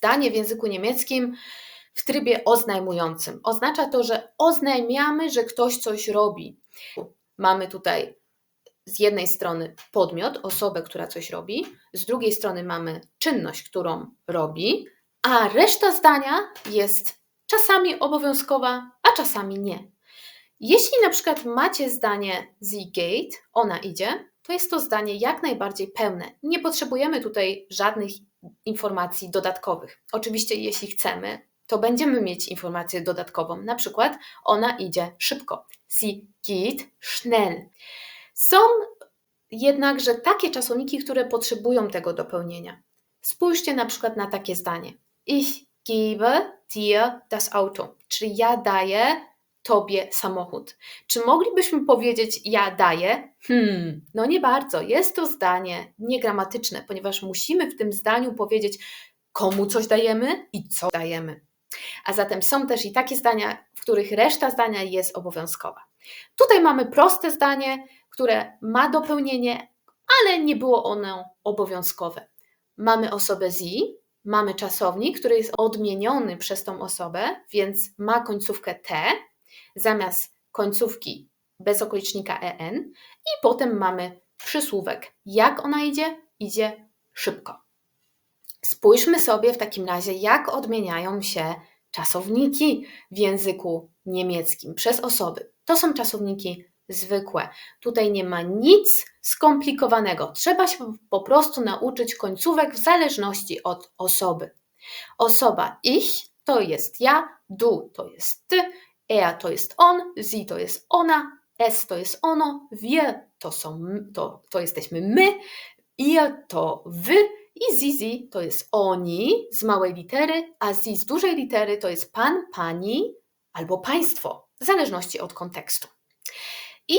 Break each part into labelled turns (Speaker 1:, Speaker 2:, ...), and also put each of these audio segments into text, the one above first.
Speaker 1: zdanie w języku niemieckim w trybie oznajmującym. Oznacza to, że oznajmiamy, że ktoś coś robi. Mamy tutaj z jednej strony podmiot, osobę, która coś robi, z drugiej strony mamy czynność, którą robi, a reszta zdania jest czasami obowiązkowa, a czasami nie. Jeśli na przykład macie zdanie geht, ona idzie, to jest to zdanie jak najbardziej pełne. Nie potrzebujemy tutaj żadnych informacji dodatkowych. Oczywiście, jeśli chcemy, to będziemy mieć informację dodatkową. Na przykład, ona idzie szybko. Sie geht schnell. Są jednakże takie czasowniki, które potrzebują tego dopełnienia. Spójrzcie na przykład na takie zdanie. Ich gebe dir das Auto. Czyli ja daję tobie samochód. Czy moglibyśmy powiedzieć ja daję? Hmm, no nie bardzo. Jest to zdanie niegramatyczne, ponieważ musimy w tym zdaniu powiedzieć, komu coś dajemy i co dajemy. A zatem są też i takie zdania, w których reszta zdania jest obowiązkowa. Tutaj mamy proste zdanie, które ma dopełnienie, ale nie było ono obowiązkowe. Mamy osobę zi, mamy czasownik, który jest odmieniony przez tą osobę, więc ma końcówkę t zamiast końcówki bez okolicznika en i potem mamy przysłówek. Jak ona idzie? Idzie szybko. Spójrzmy sobie w takim razie, jak odmieniają się czasowniki w języku niemieckim przez osoby. To są czasowniki zwykłe. Tutaj nie ma nic skomplikowanego. Trzeba się po prostu nauczyć końcówek w zależności od osoby. Osoba ich to jest ja, du to jest ty, er to jest on, sie to jest ona, es to jest ono, wir to, są, to, to jesteśmy my, ihr to wy i zizi to jest oni z małej litery, a zi z dużej litery to jest pan, pani albo państwo, w zależności od kontekstu. I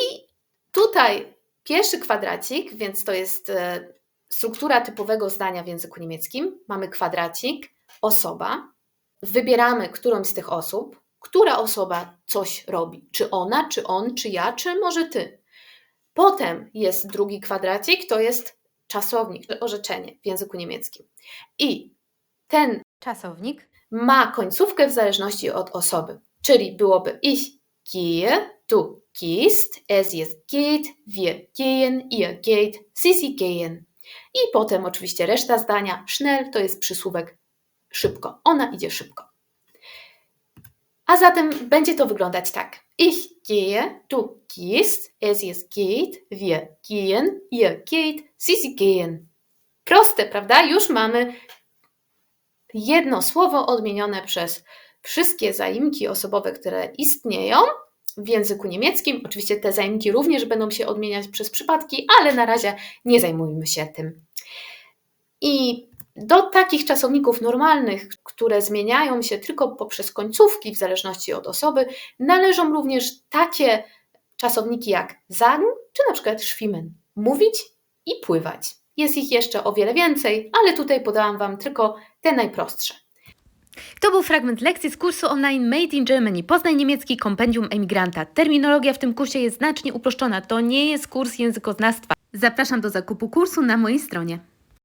Speaker 1: tutaj pierwszy kwadracik, więc to jest e, struktura typowego zdania w języku niemieckim. Mamy kwadracik, osoba. Wybieramy którąś z tych osób, która osoba coś robi. Czy ona, czy on, czy ja, czy może ty. Potem jest drugi kwadracik, to jest czasownik, orzeczenie w języku niemieckim. I ten
Speaker 2: czasownik
Speaker 1: ma końcówkę w zależności od osoby. Czyli byłoby ich gehe, du gehst, es jest geht, wir gehen, ihr geht, sie, sie gehen. I potem oczywiście reszta zdania. Schnell to jest przysłówek szybko. Ona idzie szybko. A zatem będzie to wyglądać tak. Ich gehe, du gehst, es jest geht, wir gehen, ihr geht, sie, sie gehen. Proste, prawda? Już mamy jedno słowo odmienione przez wszystkie zaimki osobowe, które istnieją w języku niemieckim. Oczywiście te zaimki również będą się odmieniać przez przypadki, ale na razie nie zajmujmy się tym. I do takich czasowników normalnych, które zmieniają się tylko poprzez końcówki w zależności od osoby, należą również takie czasowniki jak sagen czy na przykład schwimmen, mówić i pływać. Jest ich jeszcze o wiele więcej, ale tutaj podałam Wam tylko te najprostsze.
Speaker 2: To był fragment lekcji z kursu online Made in Germany. Poznaj niemiecki kompendium emigranta. Terminologia w tym kursie jest znacznie uproszczona. To nie jest kurs językoznawstwa. Zapraszam do zakupu kursu na mojej stronie.